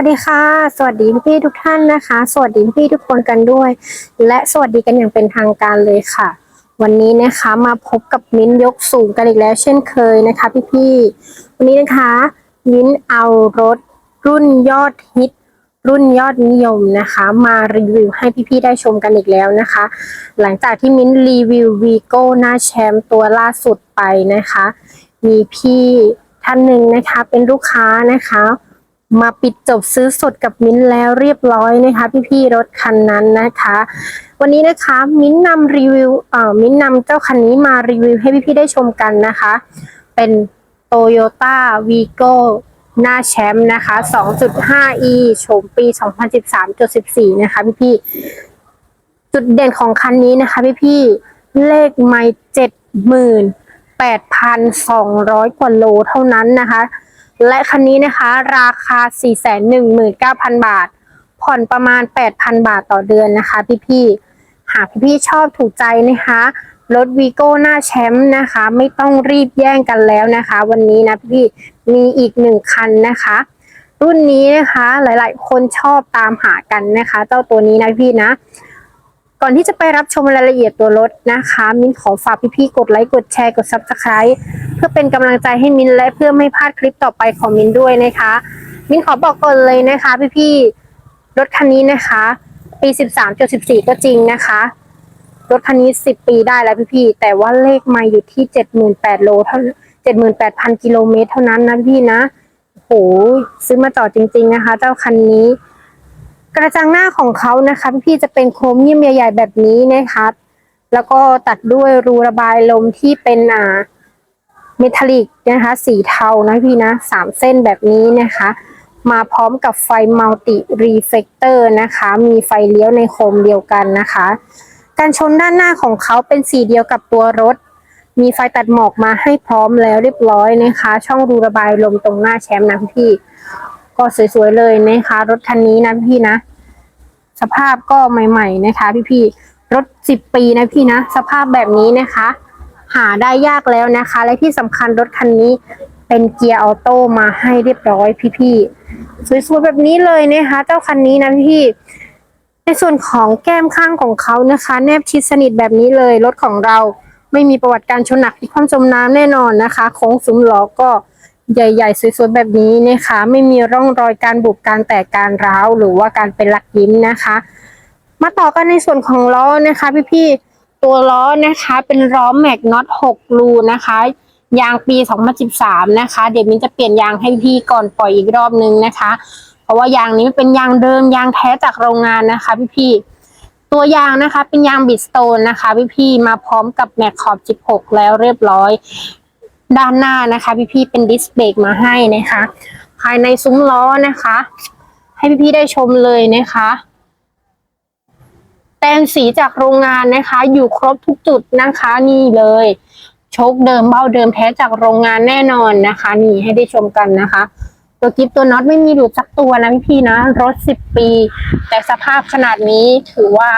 วัสดีค่ะ สวัสดีพี่ทุกท่านนะคะ สวัสดีพี่ทุกคนกันด้วย และสวัสดีกันอย่างเป็นทางการเลยค่ะ วันนี้นะคะมาพบกับมิ้นยกสูงกันอีกแล้ว เช่นเคยนะคะ พี่ๆวันนี้นะคะมิ้นเอารถรุ่นยอดฮิตรุ่นยอดนิยมนะคะ มารีวิวให้พี่ๆได้ชมกันอีกแล้วนะคะ หลังจากที่มิ้นรีวิววีโก้หน้าแชมป์ตัวล่าสุดไปนะคะ มีพี่ท่านหนึ่งนะคะเป็นลูกค้านะคะ มาปิดจบซื้อสดกับมิ้นแล้วเรียบร้อยนะคะ พี่ๆรถคันนั้นนะคะ วันนี้นะคะมิ้นนำรีวิวเอ่อมิ้นนำเจ้าคันนี้มารีวิวให้พี่ๆได้ชมกันนะคะ เป็น Toyota Vigo หน้าแชมป์นะคะ 2.5e โฉมปี 2013.14 นะคะพี่ๆจุดเด่นของคันนี้นะคะพี่ๆเลขไม่เจ็ดหมื่นแปดพันสองร้อยกว่าโลเท่านั้นนะคะ และคันนี้นะคะราคา 419,000 บาท ผ่อนประมาณ 8,000 บาทต่อเดือนนะคะ พี่ๆ หากพี่ๆชอบถูกใจนะคะรถวีโก้หน้าแชมป์นะคะ ไม่ต้องรีบแย่งกันแล้วนะคะ วันนี้นะพี่มีอีกหนึ่งคันนะคะ รุ่นนี้นะคะหลายๆ คนชอบตามหากันนะคะ เจ้าตัวนี้นะพี่นะ ก่อนที่จะไปรับชมรายละเอียดตัวรถนะคะ มิ้นขอฝากพี่ๆกดไลค์กดแชร์กด subscribe เพื่อเป็นกำลังใจให้มิ้นและเพื่อไม่พลาดคลิปต่อไปของมิ้นด้วยนะคะ มิ้นขอบอกก่อนเลยนะคะ พี่ๆรถคันนี้นะคะ ปี 13.14 ก็จริงนะคะ รถคันนี้ 10 ปีได้แล้วพี่ๆแต่ว่าเลขไม่อยู่ที่ 78,000โลเท่า78,000กิโลเมตรเท่านั้นนะพี่นะโอ้โหซื้อมาจอดจริง ๆนะคะ เจ้าคันนี้ กระจังหน้าของเขานะคะพี่จะเป็นโครเมียมใหญ่ ๆ แบบนี้นะคะแล้วก็ตัดด้วยรูระบายลมที่เป็นอ่าเมทัลลิกนะคะสีเทานะพี่นะสามเส้นแบบนี้นะคะ มาพร้อมกับไฟมัลติรีเฟกเตอร์นะคะ มีไฟเลี้ยวในโคมเดียวกันนะคะ การชนด้านหน้าของเขาเป็นสีเดียวกับตัวรถ มีไฟตัดหมอกมาให้พร้อมแล้วเรียบร้อยนะคะ ช่องรูระบายลมตรงหน้าแชมป์นะพี่ ก็สวยๆเลยนะคะ รถคันนี้นะพี่นะ สภาพก็ใหม่ ๆนะคะ พี่ๆรถสิบปีนะพี่นะสภาพแบบนี้นะคะ หาได้ยากแล้วนะคะ และที่สำคัญรถคันนี้เป็นเกียร์ออโต้มาให้เรียบร้อยพี่ๆสวยๆแบบนี้เลยนะคะ เจ้าคันนี้นะพี่ๆในส่วนของแก้มข้างของเขานะคะ แนบชิดสนิทแบบนี้เลยรถของเราไม่มีประวัติการชนหนักที่ความจมน้ำแน่นอนนะคะโค้งซุ้มล้อก็ ใหญ่ๆ สวยๆ แบบนี้นะคะ ไม่มีร่องรอยการบุบการแตกการร้าว หรือว่าการเป็นลักยิ้มนะคะ มาต่อกันในส่วนของล้อนะคะ พี่ๆ ตัวล้อนะคะเป็นล้อแม็กน็อต6รูนะคะยางปี 2013 นะคะ เดี๋ยวมินจะเปลี่ยนยางให้พี่ก่อนปล่อยอีกรอบนึงนะคะ เพราะว่ายางนี้มันเป็นยางเดิมยางแท้จากโรงงานนะคะ พี่ๆ ตัวยางนะคะเป็นยางบิดสโตนนะคะ พี่ๆ มาพร้อมกับแม็กขอบ 16 แล้วเรียบร้อย ด้านหน้านะคะ พี่ๆเป็นดิสเบรกมาให้นะคะ ภายในซุ้มล้อนะคะ ให้พี่ๆได้ชมเลยนะคะแต้มสีจากโรงงานนะคะ อยู่ครบทุกจุดนะคะนี่เลยโชคเดิมเบ้าเดิมแท้จากโรงงานแน่นอนนะคะ นี่ให้ได้ชมกันนะคะ ตัวกิฟตัวน็อตไม่มีหลุดสักตัวนะพี่ๆนะรถสิบปี แต่สภาพขนาดนี้ถือว่า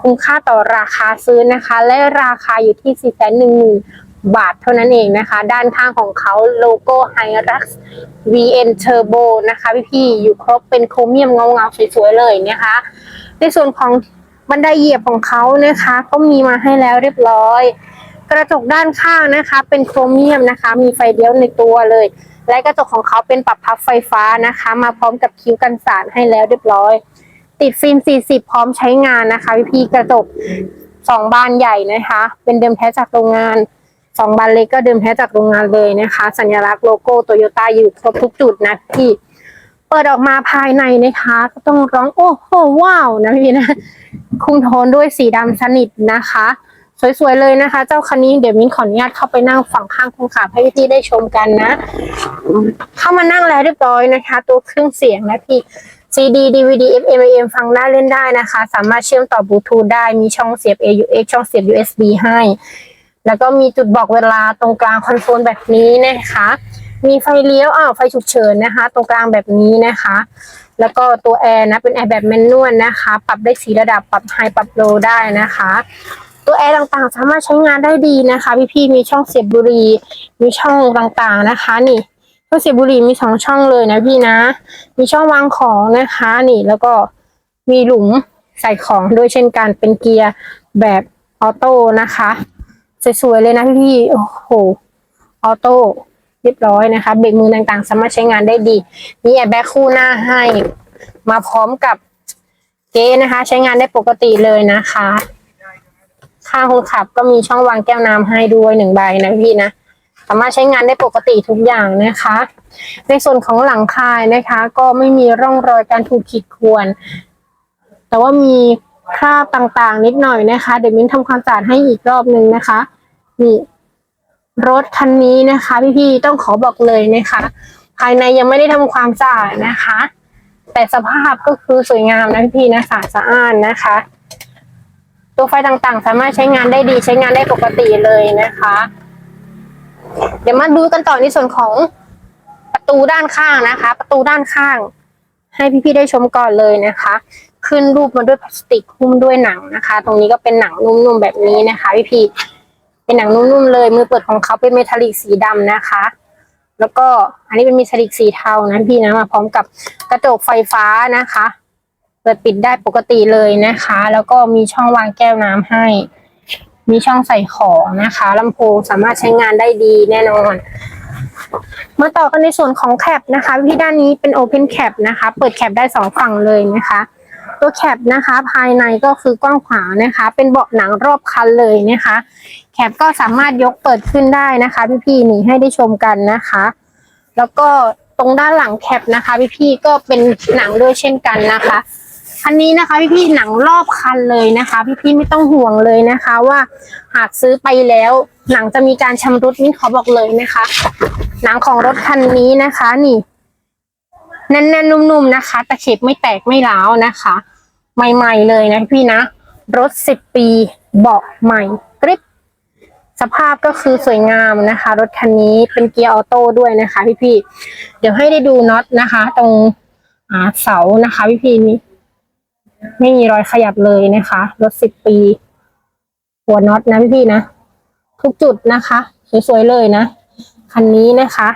คุ้มค่าต่อราคาซื้อนะคะ และราคาอยู่ที่4ี่แสนหนึ่ง บาทเท่านั้นเองนะคะ ด้านข้างของเขาโลโก้ h i r u x VN Turbo นะคะพี่ๆอยู่ครบเป็นโครเมียมเงาๆสวยๆเลยนะคะ ในส่วนของบันไดเหยียบของเขานะคะก็มีมาให้แล้วเรียบร้อย กระจกด้านข้างนะคะ เป็นโครเมียมนะคะ มีไฟเลี้ยวในตัวเลย และกระจกของเขาเป็นปรับพับไฟฟ้านะคะ มาพร้อมกับคิ้วกันสาดให้แล้วเรียบร้อย ติดฟิล์ม 40 พร้อมใช้งานนะคะพี่ๆกระจกสองบานใหญ่นะคะ เป็นเดิมแท้จากโรงงาน สองบานเล็กก็เดิมแท้จากโรงงานเลยนะคะ สัญลักษณ์โลโก้โตโยต้าอยู่ครบทุกจุดนะพี่เปิดออกมาภายในนะคะ ก็ต้องร้องโอ้โหว้าวนะพี่นะคุมโทนด้วยสีดำสนิทนะคะ สวยๆเลยนะคะ เจ้าคันนี้เดี๋ยวมิ้นขออนุญาตเข้าไปนั่งฝั่งข้างคนขับให้พี่ได้ชมกันนะ เข้ามานั่งแล้วเรียบร้อยนะคะ ตัวเครื่องเสียงนะพี่ CD DVD FM AM ฟังได้เล่นได้นะคะ สามารถเชื่อมต่อบลูทูธได้มีช่องเสียบ AUX ช่องเสียบ USB ให้ แล้วก็มีจุดบอกเวลาตรงกลางคอนโซลแบบนี้นะคะ มีไฟเลี้ยวอ้าวไฟฉุกเฉินนะคะ ตรงกลางแบบนี้นะคะ แล้วก็ตัวแอร์นะเป็นแอร์แบบแมนนวลนะคะ ปรับได้สีระดับปรับไฮปรับโลได้นะคะ ตัวแอร์ต่างๆ สามารถใช้งานได้ดีนะคะ พี่ๆมีช่องเสียบบุหรี่มีช่องต่างๆนะคะนี่ก็เสียบบุหรี่มีสองช่องเลยนะพี่นะ มีช่องวางของนะคะนี่แล้วก็มีหลุมใส่ของด้วยเช่นกันเป็นเกียร์แบบออโต้นะคะ สวยๆเลยนะพี่โอ้โหออโต้เรียบร้อยนะคะเบรกมือต่างๆ สามารถใช้งานได้ดี มีแอร์แบ็คคู่หน้าให้ มาพร้อมกับเก๊นะคะ ใช้งานได้ปกติเลยนะคะ ข้างคนขับก็มีช่องวางแก้วน้ำให้ด้วยหนึ่งใบนะพี่นะสามารถใช้งานได้ปกติทุกอย่างนะคะ ในส่วนของหลังคานะคะ ก็ไม่มีร่องรอยการถูกขีดข่วน แต่ว่ามี คราบต่างๆ นิดหน่อยนะคะ เดี๋ยวมิ้นทำความสะอาดให้อีกรอบนึงนะคะ นี่ รถคันนี้นะคะ พี่ๆต้องขอบอกเลยนะคะ ภายในยังไม่ได้ทำความสะอาดนะคะ แต่สภาพก็คือสวยงามนะพี่ๆนะสะอาดสะอ้านนะคะ ตัวไฟต่างๆ สามารถใช้งานได้ดีใช้งานได้ปกติเลยนะคะ เดี๋ยวมาดูกันต่อในส่วนของประตูด้านข้างนะคะ ประตูด้านข้าง ให้พี่ๆได้ชมก่อนเลยนะคะ ขึ้นรูปมาด้วยพลาสติกหุ้มด้วยหนังนะคะ ตรงนี้ก็เป็นหนังนุ่มๆแบบนี้นะคะพี่ๆเป็นหนังนุ่มๆเลย มือเปิดของเขาเป็นเมทัลลิกสีดำนะคะ แล้วก็อันนี้เป็นเมทัลลิกสีเทานะพี่นะมาพร้อมกับกระจกไฟฟ้านะคะ เปิดปิดได้ปกติเลยนะคะ แล้วก็มีช่องวางแก้วน้ำให้ มีช่องใส่ของนะคะลำโพงสามารถใช้งานได้ดีแน่นอนมาต่อกันในส่วนของแคปนะคะที่ด้านนี้เป็น Open Cap นะคะ เปิดแคปได้สองฝั่งเลยนะคะ ตัวแคปนะคะ ภายในก็คือกว้างขวางนะคะ เป็นเบาะหนังรอบคันเลยนะคะ แคปก็สามารถยกเปิดขึ้นได้นะคะ พี่ๆนี่ให้ได้ชมกันนะคะ แล้วก็ตรงด้านหลังแคปนะคะ พี่ๆก็เป็นหนังด้วยเช่นกันนะคะคันนี้นะคะพี่ๆหนังรอบคันเลยนะคะ พี่ๆไม่ต้องห่วงเลยนะคะว่าหากซื้อไปแล้วหนังจะมีการชำรุดนี่ขอบอกเลยนะคะ หนังของรถคันนี้นะคะ นี่แน่นๆนุ่มๆนะคะ ตะเข็บไม่แตกไม่ร้าวนะคะ ใหม่ๆเลยนะพี่นะ รถสิบปีเบาะใหม่กริบสภาพก็คือสวยงามนะคะ รถคันนี้เป็นเกียร์ออโต้ด้วยนะคะพี่ๆเดี๋ยวให้ได้ดูน็อตนะคะ ตรงเสานะคะพี่ๆนี้ไม่มีรอยขยับเลยนะคะ รถสิบปี หัวน็อตนะพี่ๆนะทุกจุดนะคะสวยๆเลยนะคันนี้นะคะ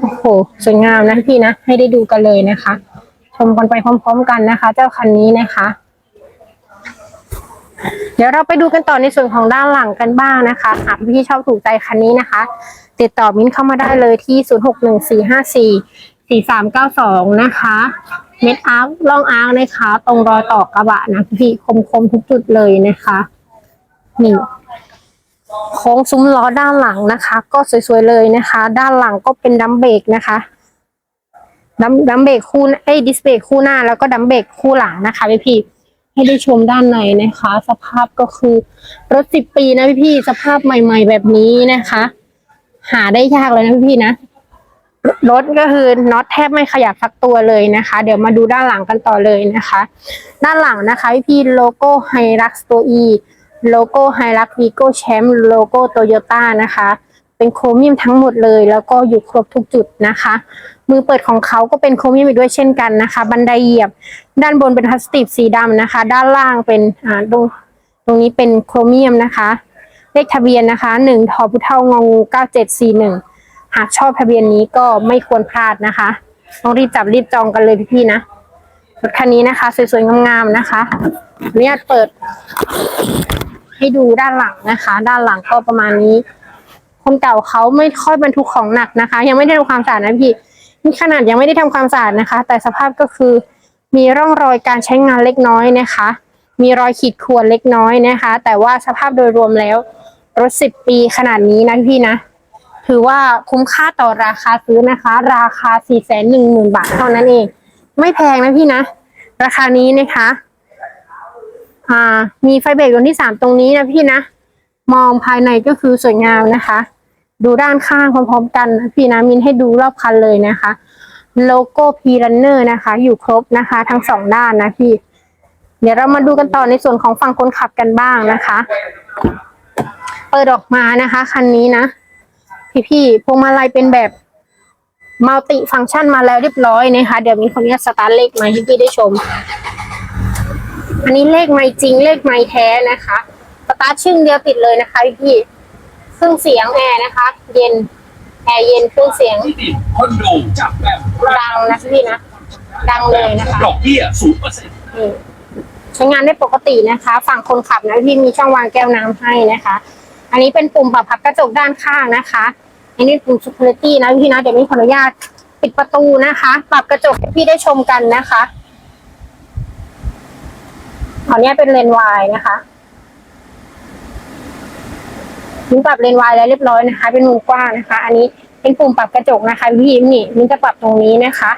โอ้โหสวยงามนะพี่นะให้ได้ดูกันเลยนะคะ ชมกันไปพร้อม ๆ กันนะคะ เจ้าคันนี้นะคะ เดี๋ยวเราไปดูกันต่อในส่วนของด้านหลังกันบ้างนะคะหากพี่ชอบถูกใจคันนี้นะคะ ติดต่อมิ้นเข้ามาได้เลยที่ 0614544392 นะคะเม็ดอาร์คล่องอาร์คนะคะ ตรงรอยต่อกระบะนะพี่คมๆทุกจุดเลยนะคะนี่โค้งซุ้มล้อด้านหลังนะคะ ก็สวยๆเลยนะคะ ด้านหลังก็เป็นดัมเบรกนะคะ ดัมดัมเบรกคู่เอ้ดิสเบรกคู่หน้าแล้วก็ดัมเบรกคู่หลังนะคะพี่พี่ให้ได้ชมด้านในนะคะ สภาพก็คือรถสิบปีนะพี่พี่สภาพใหม่ ๆ แบบนี้นะคะ หาได้ยากเลยนะพี่พี่นะรถก็คือน็อตแทบไม่ขยับสักตัวเลยนะคะ เดี๋ยวมาดูด้านหลังกันต่อเลยนะคะ ด้านหลังนะคะพี่พี่โลโก้ไฮรักตัว E โลโก้ไฮรักวีโก้แชมป์โลโก้โตโยต้านะคะ เป็นโครเมียมทั้งหมดเลย แล้วก็อยู่ครบทุกจุดนะคะ มือเปิดของเขาก็เป็นโครเมียมอีกด้วยเช่นกันนะคะ บันไดเหยียบ ด้านบนเป็นพลาสติกสีดำนะคะ ด้านล่างเป็นอ่าตรงตรงนี้เป็นโครเมียมนะคะ เลขทะเบียนนะคะหนึ่งทอพุเท่างองูเก้าเจ็ดสี่หนึ่งหากชอบทะเบียนนี้ก็ไม่ควรพลาดนะคะต้องรีบจับรีบจองกันเลยพี่ๆนะรถคันนี้นะคะ สวยๆงามๆนะคะขออนุญาตเปิด ให้ดูด้านหลังนะคะ ด้านหลังก็ประมาณนี้ คนเก่าเขาไม่ค่อยบรรทุกของหนักนะคะ ยังไม่ได้ทำความสะอาดนะพี่ นี่ขนาดยังไม่ได้ทำความสะอาดนะคะ แต่สภาพก็คือมีร่องรอยการใช้งานเล็กน้อยนะคะ มีรอยขีดข่วนเล็กน้อยนะคะ แต่ว่าสภาพโดยรวมแล้วรถสิบปีขนาดนี้นะพี่นะ ถือว่าคุ้มค่าต่อราคาซื้อนะคะ ราคาสี่แสนหนึ่งหมื่นบาทเท่านั้นเอง ไม่แพงนะพี่นะ ราคานี้นะคะอ่ามีไฟเบรกดวงที่สามตรงนี้นะพี่นะ มองภายในก็คือสวยงามนะคะ ดูด้านข้างพร้อมๆกันพี่นะมินให้ดูรอบคันเลยนะคะ โลโก้พีรันเนอร์นะคะ อยู่ครบนะคะ ทั้งสองด้านนะพี่ เดี๋ยวเรามาดูกันต่อในส่วนของฝั่งคนขับกันบ้างนะคะ เปิดออกมานะคะ คันนี้นะพี่ๆพวงมาลัยเป็นแบบมัลติฟังก์ชันมาแล้วเรียบร้อยนะคะ เดี๋ยวมีคนนี้สตาร์ทเลขมาให้พี่ได้ชม อันนี้เลขไม่จริงเลขไม่แท้นะคะ สตาร์ทชึ่งเดียวติดเลยนะคะพี่ เครื่องเสียงแอร์นะคะ เย็นแอร์เย็นเครื่องเสียงที่ดินคอนโดจากแบบดังนะพี่นะ ดังเลยนะคะดอกเบี้ยศูนย์เปอร์เซ็นต์นี่ใช้งานได้ปกตินะคะ ฝั่งคนขับนะพี่มีช่องวางแก้วน้ำให้นะคะ อันนี้เป็นปุ่มปรับพับกระจกด้านข้างนะคะ อันนี้ปุ่ม security นะพี่นะเดี๋ยวนี้ขออนุญาตปิดประตูนะคะ ปรับกระจกให้พี่ได้ชมกันนะคะขออนุญาตเป็นเลนวายนะคะ มิ้นปรับเลนวายแล้วเรียบร้อยนะคะ เป็นมุมกว้างนะคะ อันนี้เป็นปุ่มปรับกระจกนะคะพี่นี่มิ้นจะปรับตรงนี้นะคะ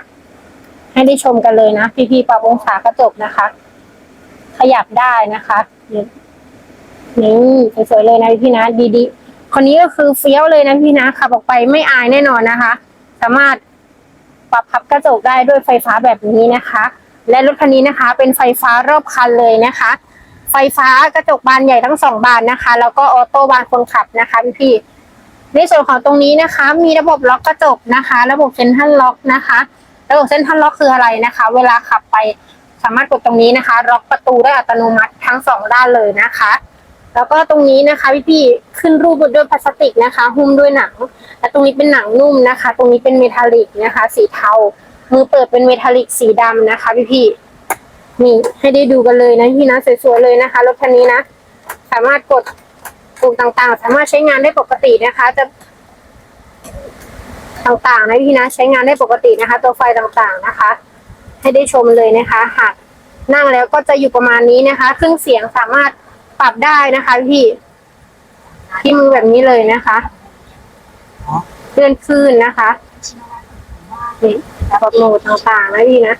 ให้ได้ชมกันเลยนะพี่ๆปรับองศากระจกนะคะ ขยับได้นะคะนี่นี่สวยๆเลยนะพี่นะ ดีๆคนนี้ก็คือเฟี้ยวเลยนะพี่นะขับออกไปไม่อายแน่นอนนะคะ สามารถปรับพับกระจกได้ด้วยไฟฟ้าแบบนี้นะคะ และรถคันนี้นะคะ เป็นไฟฟ้ารอบคันเลยนะคะ ไฟฟ้ากระจกบานใหญ่ทั้งสองบานนะคะ แล้วก็ออโต้บานคนขับนะคะพี่ๆในส่วนของตรงนี้นะคะ มีระบบล็อกกระจกนะคะ ระบบเซ็นทรัลล็อกนะคะ ระบบเซ็นทรัลล็อกคืออะไรนะคะ เวลาขับไปสามารถกดตรงนี้นะคะ ล็อกประตูได้อัตโนมัติทั้งสองด้านเลยนะคะ แล้วก็ตรงนี้นะคะพี่ๆขึ้นรูปด้วยพลาสติกนะคะ หุ้มด้วยหนังและตรงนี้เป็นหนังนุ่มนะคะ ตรงนี้เป็นเมทัลลิกนะคะ สีเทามือเปิดเป็นเมทัลลิกสีดำนะคะ พี่ๆ นี่ให้ได้ดูกันเลยนะพี่นะสวยๆเลยนะคะรถคันนี้นะ สามารถกดปุ่มต่างๆ สามารถใช้งานได้ปกตินะคะ จะต่างๆนะพี่นะใช้งานได้ปกตินะคะ ตัวไฟต่างๆนะคะ ให้ได้ชมเลยนะคะหากนั่งแล้วก็จะอยู่ประมาณนี้นะคะเครื่องเสียงสามารถปรับได้นะคะ พี่ที่มือแบบนี้เลยนะคะเลื่อนขึ้นนะคะนี่ปรับโหมดต่างๆนะพี่นะ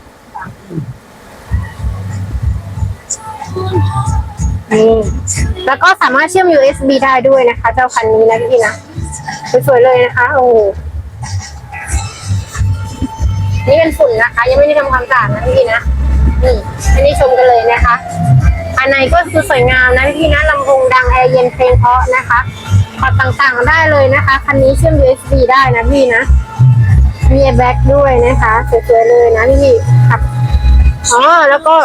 นี่แล้วก็สามารถเชื่อม USB ได้ด้วยนะคะ เจ้าคันนี้นะพี่นะสวยๆเลยนะคะ โอ้โหนี่เป็นฝุ่นนะคะ ยังไม่ได้ทำความสะอาดนะพี่นะนี่ให้ได้ชมกันเลยนะคะภายในก็คือสวยงามนะพี่นะลำโพงดังแอร์เย็นเพลงเพราะนะคะขอดต่างๆได้เลยนะคะคันนี้เชื่อม USB ได้นะพี่นะมีแบ็คด้วยนะคะสวยๆเลยนะพี่ครับอ๋อแล้วก็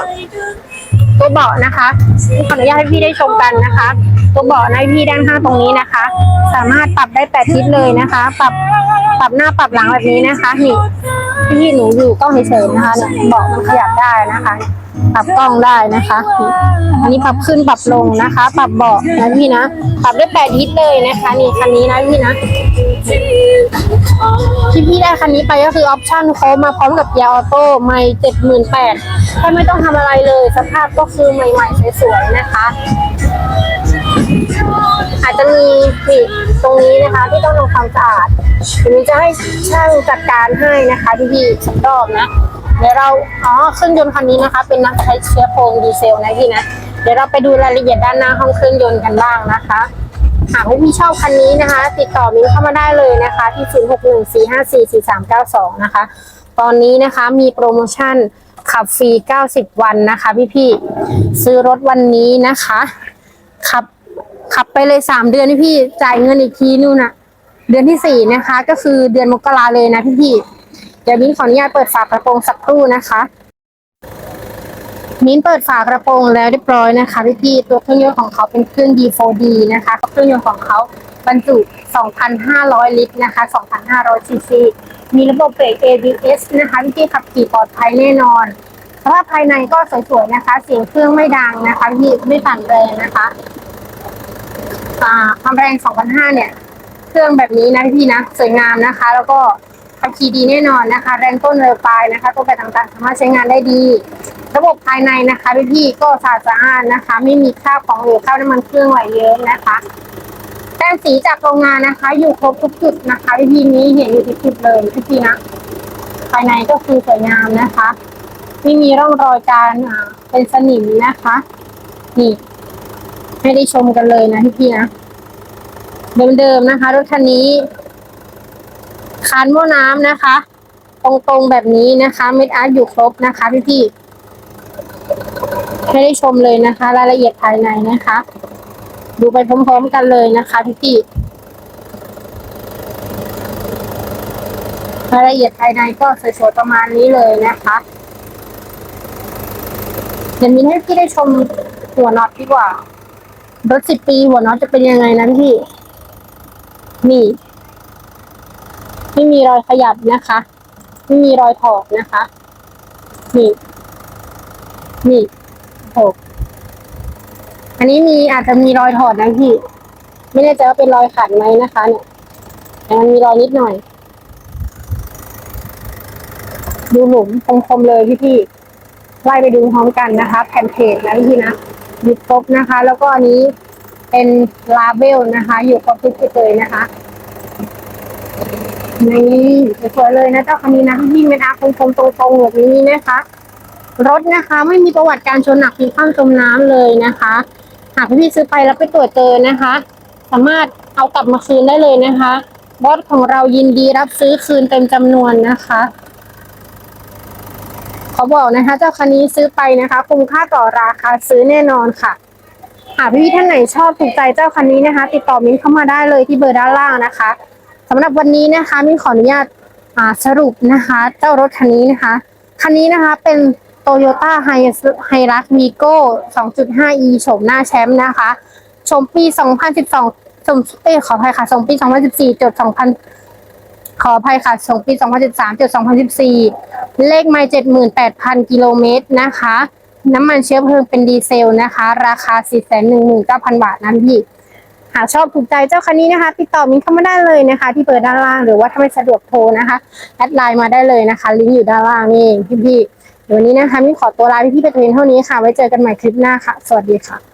ตัวเบาะนะคะขออนุญาตให้พี่ได้ชมกันนะคะ ตัวเบาะในพี่ด้านข้างตรงนี้นะคะ สามารถปรับได้แปดทิศเลยนะคะ ปรับปรับหน้าปรับหลังแบบนี้นะคะนี่พี่หนูอยู่กล้องเฉยๆนะคะเนี่ยเบาะมันขยับได้นะคะ ปรับกล้องได้นะคะนี่อันนี้ปรับขึ้นปรับลงนะคะ ปรับเบาะนะพี่นะ ปรับได้แปดทิศเลยนะคะ นี่คันนี้นะพี่นะที่พี่ได้คันนี้ไปก็คือออปชั่นโค้ดมาพร้อมกับเกียร์ออโต้ไม่เจ็ดหมื่นแปดถ้าไม่ต้องทำอะไรเลย สภาพก็คือใหม่ๆสวยๆนะคะอาจจะมีปิดตรงนี้นะคะ ที่ต้องทำความสะอาดเดี๋ยวนี้จะให้ช่างจัดการให้นะคะพี่พี่ๆสักรอบนะ เดี๋ยวเราอ๋อเครื่องยนต์คันนี้นะคะ เป็นนักใช้เชื้อเพลิงดีเซลนะพี่นะเดี๋ยวเราไปดูรายละเอียดด้านหน้าห้องเครื่องยนต์กันบ้างนะคะหากพี่ชอบคันนี้นะคะ ติดต่อมิ้นเข้ามาได้เลยนะคะ ที่ 0614544392 นะคะ ตอนนี้นะคะมีโปรโมชั่นขับฟรี 90 วันนะคะ พี่ๆซื้อรถวันนี้นะคะขับขับไปเลย 3 เดือนพี่ๆจ่ายเงินอีกทีนู่นนะเดือนที่ 4 นะคะ ก็คือเดือนมกราเลยนะพี่ๆ เดี๋ยวมิ้นขออนุญาตเปิดฝากระโปรงสักครู่นะคะ มิ้นเปิดฝากระโปรงแล้วเรียบร้อยนะคะพี่พี่ๆตัวเครื่องยนต์ของเขาเป็นเครื่อง D4D นะคะเครื่องยนต์ของเขาบรรจุ 2,500 ลิตรนะคะ2,500ซีซีมีระบบเบรก ABS นะคะพี่พี่ขับขี่ปลอดภัยแน่นอนสภาพภายในก็สวยๆนะคะ เสียงเครื่องไม่ดังนะคะพี่ไม่ปั่นแรงนะคะความแรง 2,500 เนี่ย เครื่องแบบนี้นะพี่นะ สวยงามนะคะ แล้วก็ ขับขี่ดีแน่นอนนะคะ แรงต้นเร็วปลายนะคะตัวแปรต่างๆ สามารถใช้งานได้ดี ระบบภายในนะคะพี่ๆก็สะอาดสะอาดนะคะ ไม่มีคราบของเหลวคราบน้ำมันเครื่องไหลเยอะนะคะแต้มสีจากโรงงานนะคะ อยู่ครบทุกจุดนะคะพี่ๆนี้เห็นอยู่ทุกจุดเลยพี่ๆนะภายในก็คือสวยงามนะคะ ไม่มีร่องรอยการเป็นสนิมนะคะ นี่ให้ได้ชมกันเลยนะพี่ๆนะเดิมๆนะคะ รถคันนี้ คานหม้อน้ำนะคะ ตรงๆแบบนี้นะคะเม็ดอาร์ตอยู่ครบนะคะพี่ๆให้ได้ชมเลยนะคะ รายละเอียดภายในนะคะ ดูไปพร้อมๆกันเลยนะคะพี่ๆรายละเอียดภายในก็สวยๆประมาณนี้เลยนะคะเดี๋ยวมินให้พี่ได้ชมหัวน็อตดีกว่ารถสิบปีหัวน็อตจะเป็นยังไงนั้นพี่ นี่ ไม่มีรอยขยับนะคะ ไม่มีรอยถอดนะคะ นี่ นี่โอ้อันนี้มีอาจจะมีรอยถอดนะพี่ ไม่แน่ใจว่าเป็นรอยขัดไหมนะคะเนี่ยแต่มันมีรอยนิดหน่อย ดูหลุมคมๆเลยพี่พี่ไล่ไปดูพร้อมกันนะคะ แผ่นเพจนะพี่นะหยุดครบนะคะ แล้วก็อันนี้เป็นลาเบลนะคะ อยู่ครบทุกจุดเลยนะคะ นี่สวยๆเลยนะเจ้าคันนี้นะพี่ๆไม่ทักคมๆตรงๆแบบนี้นะคะ รถนะคะไม่มีประวัติการชนหนักพลิกคว่ำจมน้ำเลยนะคะ หากพี่ซื้อไปแล้วไปตรวจเจอนะคะ สามารถเอากลับมาคืนได้เลยนะคะบอสของเรายินดีรับซื้อคืนเต็มจำนวนนะคะเขาบอกนะคะ เจ้าคันนี้ซื้อไปนะคะ คุ้มค่าต่อราคาซื้อแน่นอนค่ะหากพี่ท่านไหนชอบถูกใจเจ้าคันนี้นะคะ ติดต่อมิ้นเข้ามาได้เลยที่เบอร์ด้านล่างนะคะ สำหรับวันนี้นะคะมินขออนุญาตสรุปนะคะ เจ้ารถคันนี้นะคะ คันนี้นะคะเป็น Toyota h i l u x Vigo 2.5e โฉมหน้าแชมป์นะคะชมปี 2012ชมเอ้ขออภัยค่ะชมปี 2014จด2000 ขออภัยค่ะส่งปี 2013จด2014 เลขไม่78,000 กิโลเมตรนะคะ น้ำมันเชื้อเพลิงเป็นดีเซลนะคะ ราคา 419,000 บาทนะพี่ หากชอบถูกใจเจ้าคันนี้นะคะ ติดต่อมิ้นเข้ามาได้เลยนะคะ ที่เบอร์ด้านล่างหรือว่าถ้าไม่สะดวกโทรนะคะแอดไลน์มาได้เลยนะคะ ลิงก์อยู่ด้านล่างนี่พี่ๆเดี๋ยววันนี้นะคะมิ้นขอตัวลาพี่ๆไปเพียงเท่านี้ค่ะ ไว้เจอกันใหม่คลิปหน้าค่ะ สวัสดีค่ะ